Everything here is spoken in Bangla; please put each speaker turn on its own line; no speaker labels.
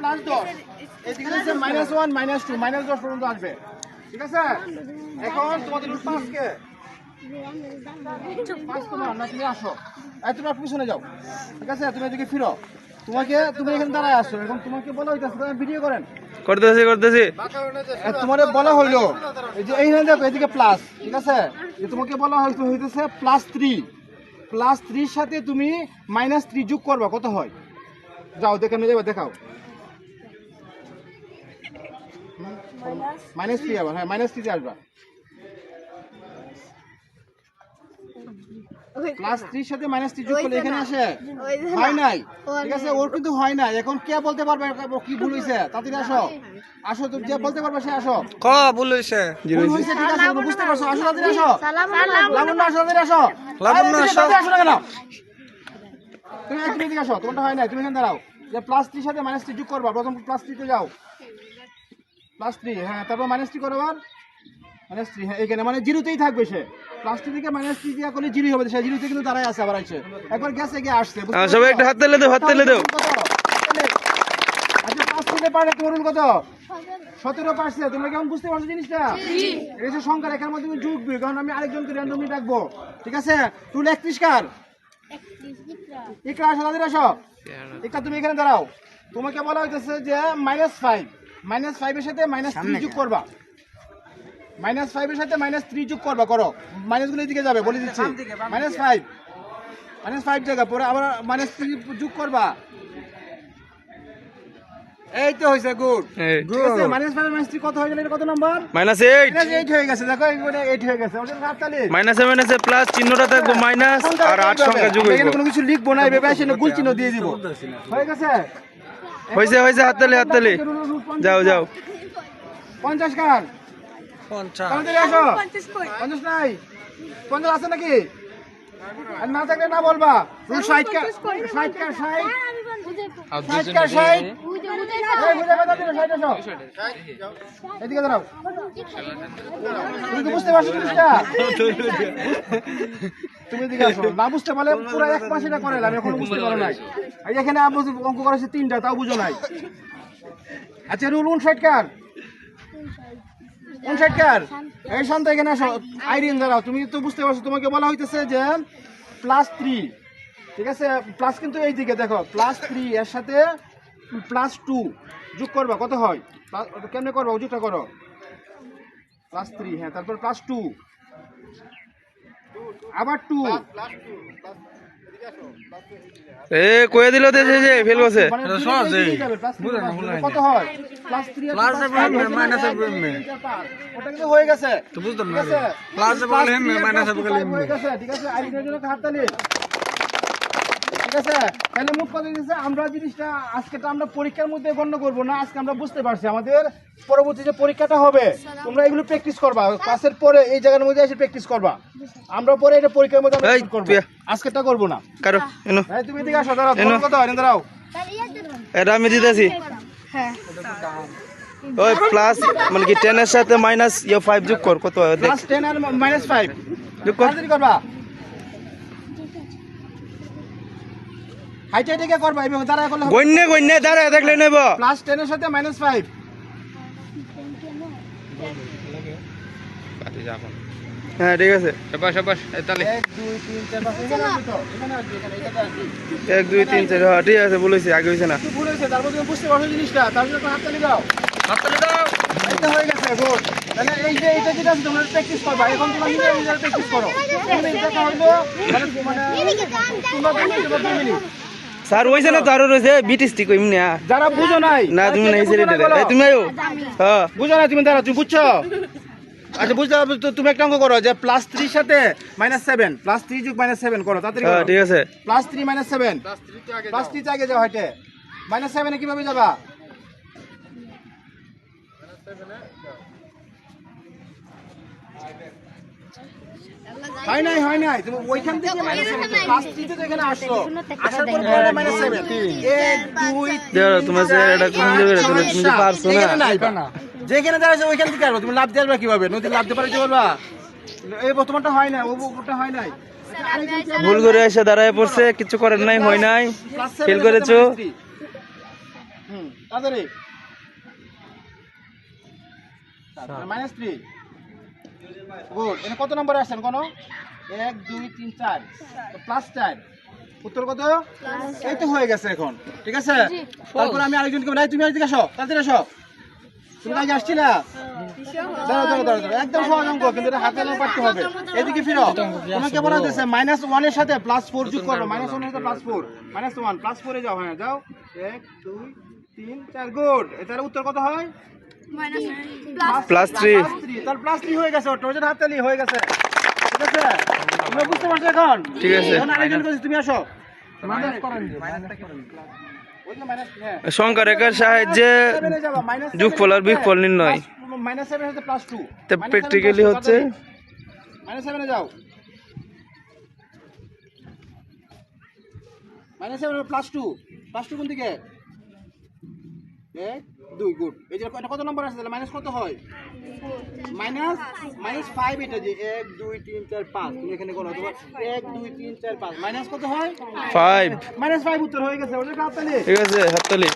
প্লাস দশ। এদিকে হচ্ছে minus one minus two minus দশ পর্যন্ত আসবে। ঠিক আছে? এখন তোমাদের রুট পাঁচকে। পাঁচ তোমার না তুমি আসো। এই পিছনে যাও। ঠিক আছে? তুমি এদিকে ফিরো। তোমাকে তুমি এখানে দাঁড়ায় এখন তোমাকে বলা হইতেছে তুমি ভিডিও করেন।
করতেছি করতেছি।
আর তোমার বলা হইল এই যে এইখানে দেখো এদিকে প্লাস ঠিক আছে? যে তোমাকে বলা হয়তো হইতেছে প্লাস থ্রি প্লাস থ্রির সাথে তুমি মাইনাস থ্রি যোগ করবা কত হয়? যাও দেখে নিয়ে যাবে দেখাও। মাইনাস থ্রি আবার হ্যাঁ মাইনাস থ্রিতে আসবা। প্লাস থ্রির সাথে মাইনাস থ্রি যোগ করলে এখানে আসে? হয় নাই। ঠিক আছে ওর কিন্তু হয় নাই। এখন কে বলতে পারবে কি ভুল হয়েছে তাড়াতাড়ি আসো। আসো তুমি যে বলতে পারবে সে আসো।
ক ভুল হইছে?
ভুল হয়েছে ঠিক আছে বুঝতে পারছ। আসো তাড়াতাড়ি আসো। লাবণ্য আসো তাড়াতাড়ি আসো।
লাবণ্য আসো।
আসো না কেন? তুমি একটু এদিকে আসো তোমারটা হয় নাই তুমি এখানে দাঁড়াও। যে প্লাস থ্রির সাথে মাইনাস থ্রি যোগ করবা প্রথম প্লাস থ্রিতে যাও। প্লাস থ্রি হ্যাঁ তারপর মাইনাস থ্রি করো আর। মাইনাস থ্রি হ্যাঁ এখানে মানে জিরোতেই থাকবে সে। প্লাস থ্রি থেকে মাইনাস থ্রি দিয়া করলে জিরো হবে সে জিরোতে কিন্তু দাঁড়ায় আছে আবার আছে। একবার গেছে গিয়ে আসছে
সবাই একটা হাত তেলে দেও হাত তেলে দেও।
আচ্ছা পাঁচ থেকে পারে তোমার কত? সতেরো পার্সে তোমরা কেমন বুঝতে পারছ জিনিসটা? এই যে সংখ্যা রেখার মধ্যে তুমি ঢুকবে কারণ আমি আরেকজনকে র্যান্ডমলি ডাকবো। ঠিক আছে? রুল একত্রিশ কার? ইকরা আসো দাদির আসো। ইকরা তুমি এখানে দাঁড়াও। তোমাকে বলা হইতেছে যে মাইনাস ফাইভ মাইনাস ফাইভের সাথে মাইনাস থ্রি যোগ করবা। মাইনাস ফাইভের সাথে মাইনাস থ্রি যোগ করবা করো। মাইনাসগুলো এদিকে যাবে বলে দিচ্ছি। মাইনাস ফাইভ মাইনাস ফাইভ জায়গা পরে আবার মাইনাস থ্রি যোগ করবা। এই তো হইছে গুড।
গুড।
মাইনাস 5 মাইনাস 3 কত হয়ে গেল? এটা কত নাম্বার
মাইনাস এইট
মাইনাস 8 হয়ে গেছে দেখো এইখানে 8 হয়ে গেছে। আমাদের 47
মাইনাসে মাইনাসে প্লাস চিহ্নটা থাকবে হ্যাঁ। মাইনাস আর 8 সংখ্যা যোগ হইবে।
কোনো কিছু লিখব না এভাবে আসলে গুণ চিহ্ন দিয়ে দিব। হয়ে গেছে?
হইছে হইছে হাততালি হাততালি। যাও যাও।
50 কার? পঞ্চাশ। আমাদের নাই। 50 আছে নাকি? আর না থাকলে না বলবা। 60 কার 60 কার 60 আর কার 60 তুমি তো বুঝতে পারছ অঙ্ক করেছে তিনটা, তাও বুঝো নাই। আচ্ছা রুল উনষাট কার? উনষাট কার? এই শান্ত, এখানে আসো। আইরিন, দাঁড়াও। তুমি তো বুঝতে পারছ, তোমাকে বলা হইতেছে যে প্লাস থ্রি ঠিক আছে? প্লাস কিন্তু এই দিকে, দেখো প্লাস থ্রি এর সাথে প্লাস টু যোগ করবা কত হয়? কেমনে করবা? যোগটা করো। প্লাস থ্রি হ্যাঁ তারপর প্লাস টু আবার টু
এ কয়ে দিল তো যে ফেল করছে।
মানে কত হয় প্লাস থ্রি ওটা কিন্তু হয়ে গেছে। তো বুঝতাম না প্লাস মাইনাস হয়ে গেছে। ঠিক আছে? আইডির জন্য হাততালি। আছে তাহলে মুখ কথা দিচ্ছে আমরা জিনিসটা আজকে তো আমরা পরীক্ষার মধ্যে গণ্য করব না আজকে আমরা বুঝতে পারছি আমাদের পরবর্তী যে পরীক্ষাটা হবে তোমরা এগুলো প্র্যাকটিস করবা ক্লাসের পরে এই জায়গার মধ্যে এসে প্র্যাকটিস করবা। আমরা পরে এটা পরীক্ষার মধ্যে আমরা করব। আজকেটা করব না।
কারও এনো।
তুমি এদিকে আসো দাঁড়াও তোমার কত হয় দাঁড়াও।
এটা আমি দিতেছি। ওই প্লাস মানে কি টেনের সাথে মাইনাস ইয়ে ফাইভ যোগ কর কত
প্লাস টেন আর মাইনাস ফাইভ
যোগ কর।
করবা। হাইটে হাইটে করবা এভাবে দাঁড়ায় করলে
গণ্যে গণ্যে দাঁড়ায় দেখলে নেব।
প্লাস টেনের সাথে মাইনাস ফাইভ
হ্যাঁ ঠিক আছে।
দুই তিন চার
এক দুই তিন হ্যাঁ ঠিক আছে বলেছি আগে হয়েছে না।
হয়েছে তারপর তুমি বুঝতে পারছ জিনিসটা তার জন্য হাততালি দাও। এইটা হয়ে গেছে গুড তাহলে এই যে এটা যেটা তোমরা প্র্যাকটিস করবা। এখন তোমরা নিজে প্র্যাকটিস করো। মানে তোমরা দুই মিনিট
স্যার হয়েছে না তো আরও রয়েছে বিটিস ঠিক এমনি আ।
যারা বুঝো নাই
না তুমি না এই
বুঝো নাই
তুমি আয়ো। হ্যাঁ।
বুঝো না তুমি দাঁড়া তুমি বুঝছ? আচ্ছা বুঝতে পারবে তো তুমি একটা অঙ্ক করো যে প্লাস থ্রির সাথে মাইনাস সেভেন প্লাস থ্রি যুগ মাইনাস সেভেন করো তাড়াতাড়ি
হ্যাঁ ঠিক আছে।
Plus three minus seven plus থ্রিতে আগে যাও। হাইটে। মাইনাস সেভেনে কীভাবে যাবা? হয় নাই হয় নাই। তুমি ওইখান থেকে মাইনাস সেভেন থ্রিতে আসছো আসার পর পরে মাইনাস সেভেন এক দুই
দেখো তোমার যে এটা কোন দেবে তুমি তুমি পারছ না?
যেখানে ওইখান থেকে আসব। তুমি লাভ দিয়ে আসবা কীভাবে? নদী লাভ দিয়ে পারতে পারবা এই বর্তমানটা হয় না ও ওটা হয় নাই।
ভুল করে এসে দাঁড়ায় পড়ছে কিছু করেন নাই হয় নাই। ফেল করেছ?
হুম তাড়াতাড়ি। Minus three good. এখানে কত নম্বরে আসছেন কোনো? এক দুই তিন চার। প্লাস চার। উত্তর কত? এই তো হয়ে গেছে এখন। ঠিক আছে? তারপর আমি আরেকজনকে বলি, তুমি এদিকে আসো। তাড়াতাড়ি আসো। তুমি আগে আসছি না দাঁড়াও দাঁড়াও দাঁড়াও দাঁড়াও। একদম সহজ অঙ্ক কিন্তু এটা হাতে এনে পারতে হবে। এদিকে ফিরো। তোমাকে বলা হচ্ছে মাইনাস ওয়ানের সাথে প্লাস ফোর যোগ করো। মাইনাস ওয়ানের সাথে plus four minus one plus ফোরে যাও। হ্যাঁ যাও। এক দুই তিন চার। গুড। এটার উত্তর কত হয়?
প্লাস থ্রি
প্লাস তার প্লাস থ্রি হয়ে গেছে ওর হাত তালি হয়ে গেছে। ঠিক আছে? তোমরা বুঝতে পারছ এখন?
ঠিক আছে।
এখন আরেকজন বলছি, তুমি আসো। ওই যে হ্যাঁ।
সংখ্যা রেখার সাহায্যে যোগফল আর
এ
বিয়োগফল নির্ণয়।
এর সাথে plus two।
তা
two,
হচ্ছে?
তাড়াতাড়ি। minus যাও। Minus seven plus two plus two কোন দিকে? এক দুই গুড এই যে এটা কত নম্বর আছে তাহলে? মাইনাস কত হয়? মাইনাস মাইনাস ফাইভ এটা যে এক দুই তিন চার পাঁচ। তুমি এখানে করো এক দুই তিন চার পাঁচ। মাইনাস কত হয়?
ফাইভ
মাইনাস ফাইভ উত্তর হয়ে গেছে। হাততালি
ঠিক আছে হাততালি